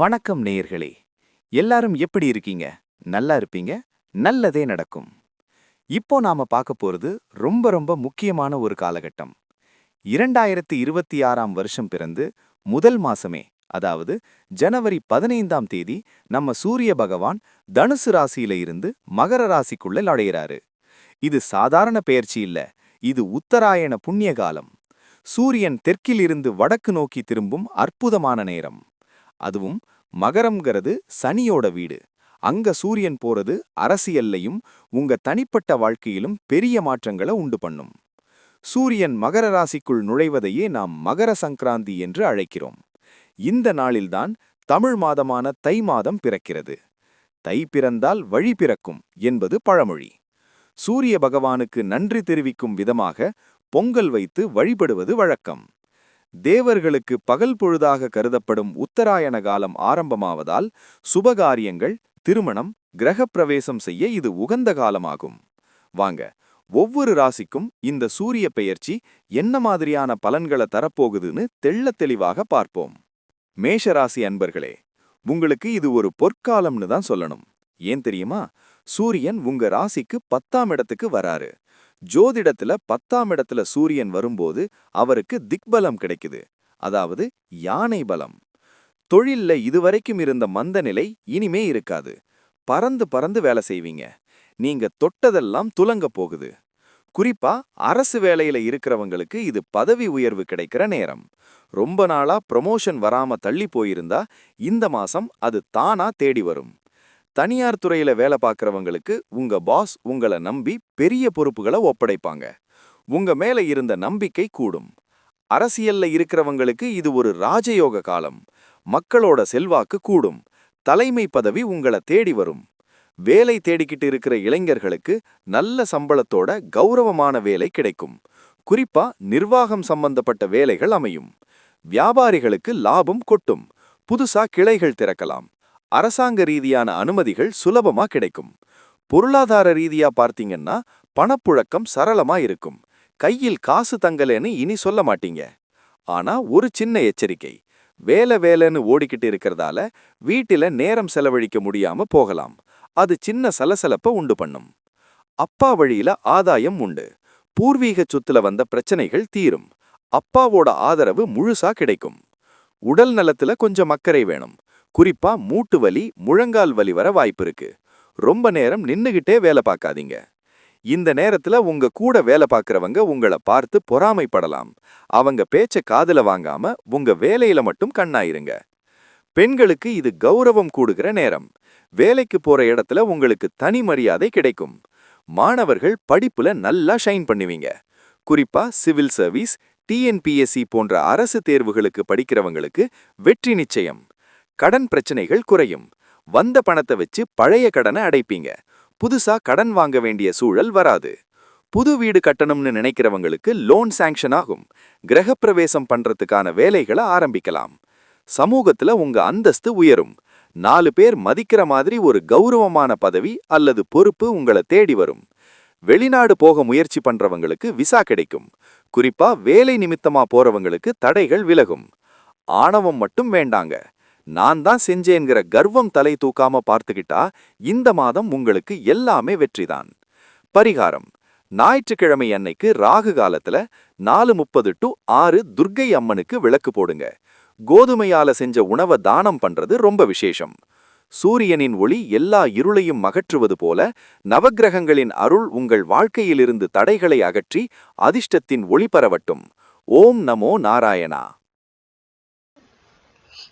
வணக்கம் நேயர்களே. எல்லாரும் எப்படி இருக்கீங்க? நல்லா இருப்பீங்க? நல்லதே நடக்கும். இப்போ நாம பார்க்க போறது ரொம்ப ரொம்ப முக்கியமான ஒரு காலகட்டம். இரண்டாயிரத்தி இருபத்தி ஆறாம் வருஷம் பிறந்து முதல் மாசமே அதாவது ஜனவரி பதினைந்தாம் தேதி நம்ம சூரிய பகவான் தனுசு ராசியில இருந்து மகர ராசிக்குள்ள நுழையிறாரு. இது சாதாரண பெயர்ச்சி இல்ல இது உத்தராயண புண்ணிய காலம் சூரியன் தெற்கிலிருந்து வடக்கு நோக்கி திரும்பும் அற்புதமான நேரம். அதுவும் மகரம்ங்கிறது சனியோட வீடு. அங்க சூரியன் போறது அரசியல்லையும் உங்க தனிப்பட்ட வாழ்க்கையிலும் பெரிய மாற்றங்களை உண்டு பண்ணும். சூரியன் மகர ராசிக்குள் நுழைவதையே நாம் மகர சங்கராந்தி என்று அழைக்கிறோம். இந்த நாளில்தான் தமிழ் மாதமான தை மாதம் பிறக்கிறது. தை பிறந்தால் வழி பிறக்கும் என்பது பழமொழி. சூரிய பகவானுக்கு நன்றி தெரிவிக்கும் விதமாக பொங்கல் வைத்து வழிபடுவது வழக்கம். தேவர்களுக்கு பகல் பொழுதாக கருதப்படும் உத்தராயண காலம் ஆரம்பமாவதால் சுபகாரியங்கள் திருமணம் கிரகப்பிரவேசம் செய்ய இது உகந்த காலமாகும். வாங்க ஒவ்வொரு ராசிக்கும் இந்த சூரிய பெயர்ச்சி என்ன மாதிரியான பலன்களை தரப்போகுதுன்னு தெள்ளத் தெளிவாக பார்ப்போம். மேஷ ராசி அன்பர்களே உங்களுக்கு இது ஒரு பொற்காலம்னு தான் சொல்லணும். ஏன் தெரியுமா? சூரியன் உங்க ராசிக்கு பத்தாம் இடத்துக்கு வராரு. ஜோதிடத்துல பத்தாம் இடத்துல சூரியன் வரும்போது அவருக்கு திக்பலம் கிடைக்குது. அதாவது யானை பலம். தொழில்ல இதுவரைக்கும் இருந்த மந்த நிலை இனிமே இருக்காது. பறந்து பறந்து வேலை செய்வீங்க. நீங்க தொட்டதெல்லாம் துலங்க போகுது. குறிப்பா அரசு வேலையில இருக்கிறவங்களுக்கு இது பதவி உயர்வு கிடைக்கிற நேரம். ரொம்ப நாளா ப்ரமோஷன் வராம தள்ளி போயிருந்தா இந்த மாசம் அது தானா தேடி வரும். தனியார் துறையில வேலை பார்க்கறவங்களுக்கு உங்க பாஸ் உங்கள நம்பி பெரிய பொறுப்புகளை ஒப்படைப்பாங்க. உங்க மேல இருந்த நம்பிக்கை கூடும். அரசியல்ல இருக்கிறவங்களுக்கு இது ஒரு ராஜயோக காலம். மக்களோட செல்வாக்கு கூடும். தலைமை பதவி உங்கள தேடி வரும். வேலை தேடிக்கிட்டு இருக்கிற இளைஞர்களுக்கு நல்ல சம்பளத்தோட கௌரவமான வேலை கிடைக்கும். குறிப்பா நிர்வாகம் சம்பந்தப்பட்ட வேலைகள் அமையும். வியாபாரிகளுக்கு லாபம் கொட்டும். புதுசா கிளைகள் திறக்கலாம். அரசாங்க ரீதியான அனுமதிகள் சுலபமா கிடைக்கும். பொருளாதார ரீதியா பார்த்தீங்கன்னா பணப்புழக்கம் சரளமா இருக்கும். கையில் காசு தங்கலேன்னு இனி சொல்ல மாட்டீங்க. ஆனா ஒரு சின்ன எச்சரிக்கை. வேலை வேலைன்னு ஓடிக்கிட்டு இருக்கிறதால வீட்டில நேரம் செலவழிக்க முடியாம போகலாம். அது சின்ன சலசலப்ப உண்டு பண்ணும். அப்பா வழியில ஆதாயம் உண்டு. பூர்வீக சொத்துல வந்த பிரச்சனைகள் தீரும். அப்பாவோட ஆதரவு முழுசா கிடைக்கும். உடல் நலத்துல கொஞ்சம் அக்கறை வேணும். குறிப்பா மூட்டு வலி முழங்கால் வலி வர வாய்ப்பு இருக்கு. ரொம்ப நேரம் நின்னுகிட்டே வேலை பார்க்காதீங்க. இந்த நேரத்துல உங்க கூட வேலை பார்க்கறவங்க உங்கள பார்த்து பொறாமைப்படலாம். அவங்க பேச்ச காதுல வாங்காம உங்க வேலையில மட்டும் கண்ணாயிருங்க. பெண்களுக்கு இது கௌரவம் கூடுகிற நேரம். வேலைக்கு போற இடத்துல உங்களுக்கு தனி மரியாதை கிடைக்கும். மாணவர்கள் படிப்புல நல்லா ஷைன் பண்ணுவீங்க. குறிப்பா சிவில் சர்வீஸ் டிஎன்பிஎஸ்சி போன்ற அரசு தேர்வுகளுக்கு படிக்கிறவங்களுக்கு வெற்றி நிச்சயம். கடன் பிரச்சனைகள் குறையும். வந்த பணத்தை வச்சு பழைய கடனை அடைப்பீங்க. புதுசா கடன் வாங்க வேண்டிய சூழல் வராது. புது வீடு கட்டணும்னு நினைக்கிறவங்களுக்கு லோன் சாங்ஷன் ஆகும். கிரகப்பிரவேசம் பண்றதுக்கான வேலைகளை ஆரம்பிக்கலாம். சமூகத்துல உங்க அந்தஸ்து உயரும். நாலு பேர் மதிக்கிற மாதிரி ஒரு கௌரவமான பதவி அல்லது பொறுப்பு உங்களை தேடி வரும். வெளிநாடு போக முயற்சி பண்றவங்களுக்கு விசா கிடைக்கும். குறிப்பா வேலை நிமித்தமா போறவங்களுக்கு தடைகள் விலகும். ஆணவம் மட்டும் வேண்டாங்க. நான் தான் செஞ்சேங்கிற கர்வம் தலை தூக்காம பார்த்துக்கிட்டா இந்த மாதம் உங்களுக்கு எல்லாமே வெற்றிதான். பரிகாரம். ஞாயிற்றுக்கிழமை அன்னைக்கு ராகு காலத்துல நாலு முப்பது டு ஆறு துர்க்கை அம்மனுக்கு விளக்கு போடுங்க. கோதுமையால செஞ்ச உணவை தானம் பண்றது ரொம்ப விசேஷம். சூரியனின் ஒளி எல்லா இருளையும் அகற்றுவது போல நவக்கிரகங்களின் அருள் உங்கள் வாழ்க்கையிலிருந்து தடைகளை அகற்றி அதிர்ஷ்டத்தின் ஒளி பரவட்டும். ஓம் நமோ நாராயணா.